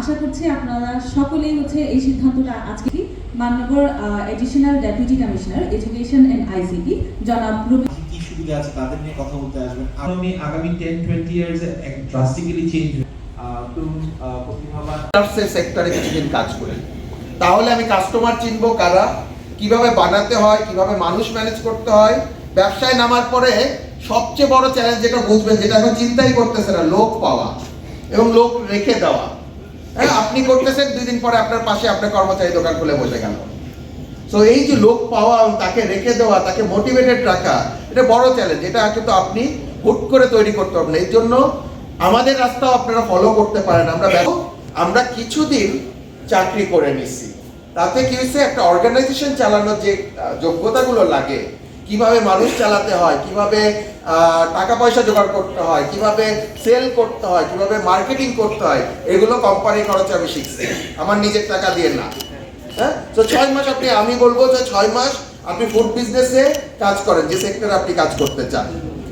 আশা করছি আপনারা সকলেই হচ্ছে এই সিদ্ধান্তটা আজকে মাননগর additional deputy commissioner education and ICT জনাব রবি কি সুবিধা আছে তাদের নিয়ে কথা বলতে আসবেন? ইকোনমি আগামী ten twenty years drastically change তরুণ প্রতিভাবান সার্ভিসের সেক্টরে কিছুদিন কাজ করি। তাহলে আমি কাস্টমার চিনবো কারা? কীভাবে বানাতে হয়? কীভাবে মানুষ ম্যানেজ করতে হয়? ব্যবসায় নামার পরে সবচেয়ে বড় চ্যালেঞ্জ যেটা বুঝবেন যেটা এখন চিন্তাই করতেছে না লোক পাওয়া এবং লোক রেখে দেওয়া। হ্যাঁ আপনি করতেছেন, দুই দিন পরে আপনার পাশে আপনার কর্মচারী দোকান খুলে বসে গেল। সো এই যে লোক পাওয়া, তাকে রেখে দেওয়া, তাকে মোটিভেটেড রাখা, এটা বড় চ্যালেঞ্জ এটা কিন্তু আপনি হুট করে তৈরি করতে পারবেন এই জন্য আমাদের রাস্তাও আপনারা ফলো করতে পারেন। আমরা আমরা কিছুদিন চাকরি করে নিছি। তাতে কি হয়েছে? একটা অর্গানাইজেশন চালানোর যে যোগ্যতাগুলো লাগে, কীভাবে মানুষ চালাতে হয়, কীভাবে টাকা পয়সা জোগাড় করতে হয়, কীভাবে সেল করতে হয়, কীভাবে মার্কেটিং করতে হয়, এগুলো কোম্পানির খরচে আমি শিখছি। আমার নিজের টাকা দিয়ে না। হ্যাঁ? তো ছয় মাস আপনি, আমি বলব যে ছয় মাস আপনি ফুড বিজনেসে কাজ করেন, যে সেক্টরে আপনি কাজ করতে চান।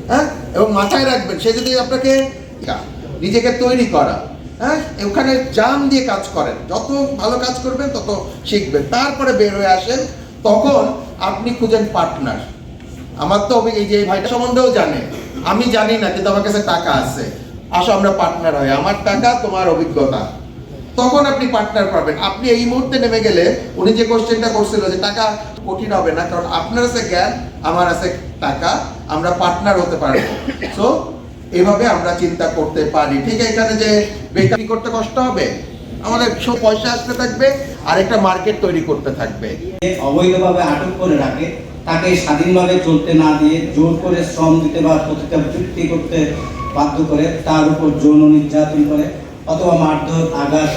হ্যাঁ? এবং মাথায় রাখবেন, সে যদি আপনাকে নিজেকে তৈরি করা হ্যাঁ? ওখানে জাম দিয়ে কাজ করেন। যত ভালো কাজ করবেন, তত শিখবেন। তারপরে বের হয়ে আসেন, তখন আপনি খুঁজেন পার্টনার আমার তো এই যে এই ভাইটা সম্বন্ধেও জানে। আমি জানি না, কিন্তু আমার কাছে টাকা আছে। আসো, আমরা পার্টনার হয় আমার টাকা, তোমার অভিজ্ঞতা। তখন আপনি পার্টনার পাবেন। আপনি এই মুহূর্তে নেমে গেলে উনি যে কোশ্চেনটা করছিল যে টাকা কঠিন হবে না, কারণ আপনার আছে জ্ঞান, আমার আছে টাকা, আমরা পার্টনার হতে পারব। সো এভাবে আমরা চিন্তা করতে পারি। ঠিক এখানে যে বেকারি করতে কষ্ট হবে? আমাদের সব পয়সা আসতে থাকবে আর একটা মার্কেট তৈরি করতে থাকবে। অবৈধভাবে আটক করে রাখে। তাকে স্বাধীনভাবে চলতে না দিয়ে জোর করে শ্রম দিতে বা প্রতিটা চুক্তি করতে বাধ্য করে তার উপর যৌন নির্যাতন করে অথবা মারধর, আঘাত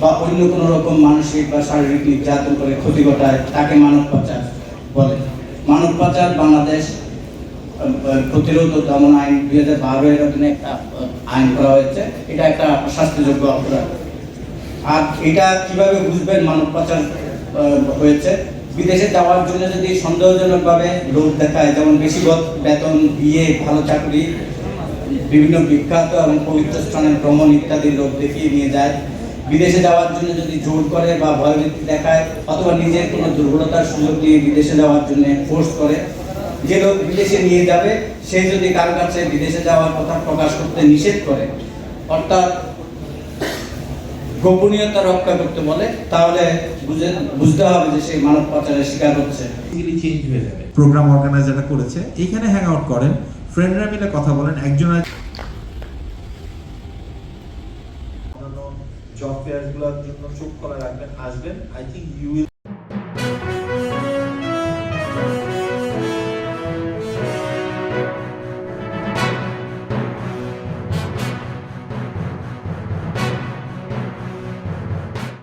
বা অন্য কোনো রকম মানসিক বা শারীরিক নির্যাতন করে ক্ষতি ঘটায় তাকে মানব পাচার বলে। মানব পাচার বাংলাদেশ প্রতিরোধ ও দমন আইন দুই হাজার বারো এর অধীনে একটা আইন করা হয়েছে। এটা একটা শাস্তিযোগ্য অপরাধ। আর এটা কীভাবে বুঝবেন মানব পাচার হয়েছে? বিদেশে যাওয়ার জন্য যদি সন্দেহজনকভাবে লোক দেখায়, যেমন বেশি বেতন বিয়ে ভালো চাকরি, বিভিন্ন বিখ্যাত এবং পবিত্র স্থানের ভ্রমণ ইত্যাদি লোক দেখিয়ে নিয়ে যায়, বিদেশে যাওয়ার জন্য যদি জোর করে বা ভয়ভীতি দেখায়, অথবা নিজের কোনো দুর্বলতার সুযোগ দিয়ে বিদেশে যাওয়ার জন্য ফোর্স করে, যে লোক বিদেশে নিয়ে যাবে, সে যদি কারও কাছে বিদেশে যাওয়ার কথা প্রকাশ করতে নিষেধ করে, অর্থাৎ গোপনীয়তা রক্ষা করতে বলে তাহলে বুঝতে হবে যে সেই মানব পাচারের শিকার হচ্ছে। চেঞ্জ হয়ে যাবে। প্রোগ্রাম অর্গানাইজাররা করেছে। এখানে হ্যাং আউট করেন। ফ্রেন্ডরা মিলে কথা বলেন। একজন জব ফেয়ারগুলোর জন্য চোখ করা রাখবেন আসবেন। I think you will